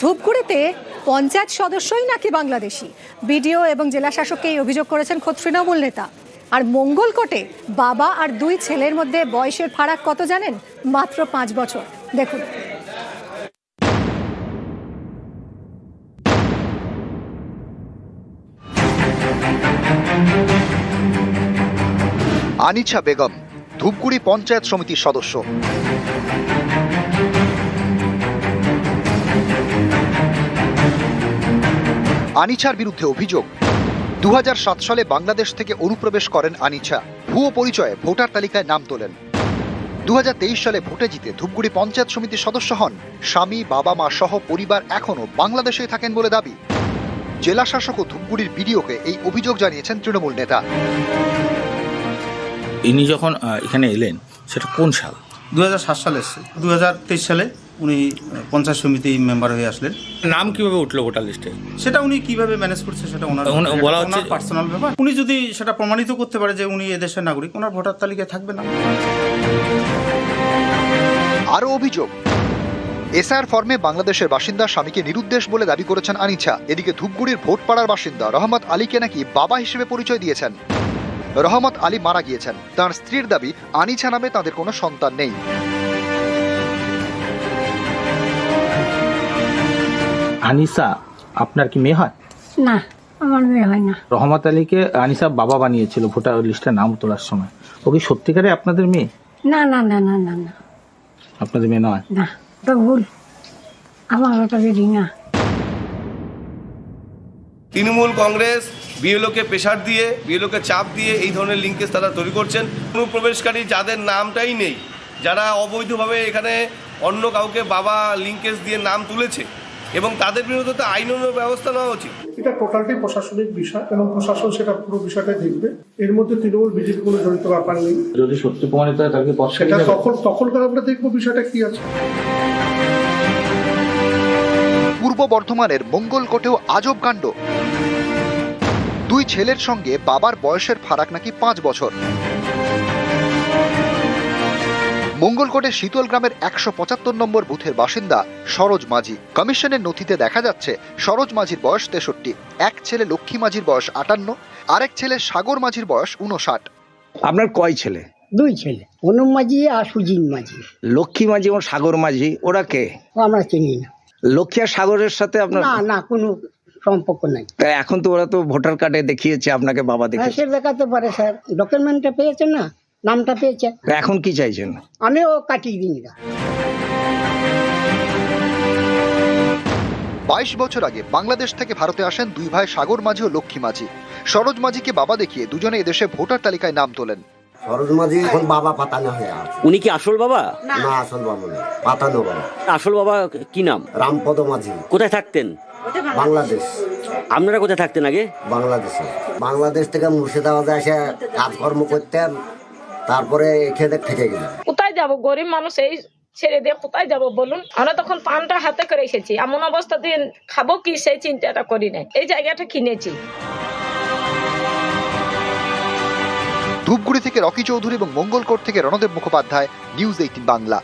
ধূপগুড়িতে পঞ্চায়েত সদস্যই নাকি বাংলাদেশি? বিডিও এবং জেলা শাসককে এই অভিযোগ করেছেন খোদ তৃণমূল নেতা। আর মঙ্গলকোটে বাবা আর দুই ছেলের মধ্যে বয়সের ফারাক কত জানেন? মাত্র পাঁচ বছর। দেখুন। আনিছা বেগম, ধূপগুড়ি পঞ্চায়েত সমিতির সদস্য। আনিছার বিরুদ্ধে অভিযোগ। দুহাজার সাত সালে বাংলাদেশ থেকে অনুপ্রবেশ করেন আনিছা। ভুয়ো পরিচয়ে ভোটার তালিকায় নাম তোলেন। দুহাজার তেইশ সালে ভোটে জিতে ধূপগুড়ি পঞ্চায়েত সমিতির সদস্য হন স্বামী বাবা মা সহ পরিবার এখনও বাংলাদেশেই থাকেন বলে দাবি। জেলা শাসক ও ধূপগুড়ির বিডিওকে এই অভিযোগ জানিয়েছেন তৃণমূল নেতা। ইনি যখন আহ, এখানে এলেন সেটা কোন সাল? দু হাজার সাত সালে এসছে। দু সালে উনি পঞ্চায়েত সমিতি মেম্বার হয়ে আসলেন। নাম কীভাবে উঠল ভোটার লিস্টে সেটা উনি কীভাবে ম্যানেজ করছে সেটা ওনার উনি- বলা হচ্ছে- পার্সোনাল ব্যাপার। উনি যদি সেটা প্রমাণিত করতে পারে যে উনি এদেশের নাগরিক ওনার ভোটার তালিকায় থাকবে না। আরও অভিযোগ। এসআর ফর্মে বাংলাদেশের বাসিন্দা স্বামীকে নিরুদ্দেশ বলে দাবি করেছেন আনিছা। এদিকে ধূপগুড়ির ভোটপাড়ার বাসিন্দা রহমত আলীকে নাকি বাবা হিসেবে পরিচয় দিয়েছেন। রহমত আলী মারা গিয়েছেন। তার স্ত্রীর দাবি আনিছা নামে তাদের কোনো সন্তান নেই। আনিসা আপনার কি মেয়ে হয়? না আমার মেয়ে হয় না। রহমত আলীকে আনিসা বাবা বানিয়েছিল ভোটার লিস্টে নাম তোলার সময়। ও কি সত্যিকারে আপনাদের মেয়ে? না না না না না না। আপনাদের মেয়ে নয়? না ওটা ভুল। আমার ওটা বেরি না। তৃণমূল কংগ্রেস বিএলওকে প্রেশার দিয়ে বিএলওকে চাপ দিয়ে এই ধরনের লিঙ্কেজ তারা তৈরি করছেন। অনুপ্রবেশকারী যাদের নামটাই নেই যারা অবৈধভাবে এখানে অন্য কাউকে বাবা লিঙ্কেজ দিয়ে নাম তুলেছে এবং তাদের বিরুদ্ধে তো আইনানুগ ব্যবস্থা নেওয়া উচিত। এটা টোটালটাই প্রশাসনিক বিষয় এবং প্রশাসন সেটা পুরো বিষয়টা দেখবে। এর মধ্যে তৃণমূল বিজেপি কোনো জড়িত ব্যাপার নেই। যদি সত্যি প্রমাণিত হয় তাহলে সেটা তখন তখনকার আমরা দেখব বিষয়টা কি আছে। পূর্ব বর্ধমানের মঙ্গলকোটেও আজব কাণ্ড। দুই ছেলের সঙ্গে বাবার বয়সের ফারাক নাকি পাঁচ বছর। মঙ্গলকোটের শীতল গ্রামের একশো পঁচাত্তর নম্বর বুথের বাসিন্দা সরোজ মাঝি। কমিশনের নথিতে দেখা যাচ্ছে সরোজ মাঝির বয়স তেষট্টি এক ছেলে লক্ষ্মী মাঝির বয়স আটান্ন আরেক ছেলে সাগর মাঝির বয়স উনষাট আপনার কয় ছেলে? দুই ছেলে অনুম মাঝি আর সুজিন মাঝি। লক্ষ্মী মাঝি এবং সাগর মাঝি ওরা কে? আমরা চিনি না। লক্ষ্মী আর সাগরের সাথে আপনার না না কোনো সম্পর্ক নাই। তা এখন তো ওরা তো ভোটার কার্ডে দেখিয়েছে আপনাকে বাবা হ্যাঁ দেখেছে সে দেখাতে পারে স্যার। ডকুমেন্টটা পেয়েছে না? নামটা পেয়েছে। এখন কি চাইছেন? আমি ও কাটিয়ে দিই না। বাইশ বছর আগে বাংলাদেশ থেকে ভারতে আসেন দুই ভাই সাগর মাঝি ও লক্ষ্মী মাঝি। সরোজ মাঝিকে বাবা দেখিয়ে দুজনে এদেশে ভোটার তালিকায় নাম তোলেন। সরোজ মাঝি এখন বাবা পাতানো হয়ে আছে। উনি কি আসল বাবা? না। আসল বাবা না পাতানো বাবা। আসল বাবা কি নাম? রামপদ মাঝি। কোথায় থাকতেন? বাংলাদেশ। আপনারা কোথায় থাকতেন আগে? বাংলাদেশে। বাংলাদেশ থেকে মুর্শিদাবাদে এসে কাজকর্ম করতেন তারপরে খেতে থেকে গেলাম। কোথায় যাব? গরিব মানুষ এই ছেড়ে দিয়ে কোথায় যাব বলুন? আমরা তখন পানটা হাতে করে এসেছি এমন অবস্থা দিয়ে খাব কি সেই চিন্তাটা করি নাই। এই জায়গাটা কিনেছি। ধূপগুড়ি থেকে রকি চৌধুরী এবং মঙ্গলকোট থেকে রণদেব মুখোপাধ্যায় নিউজ এইটিন বাংলা।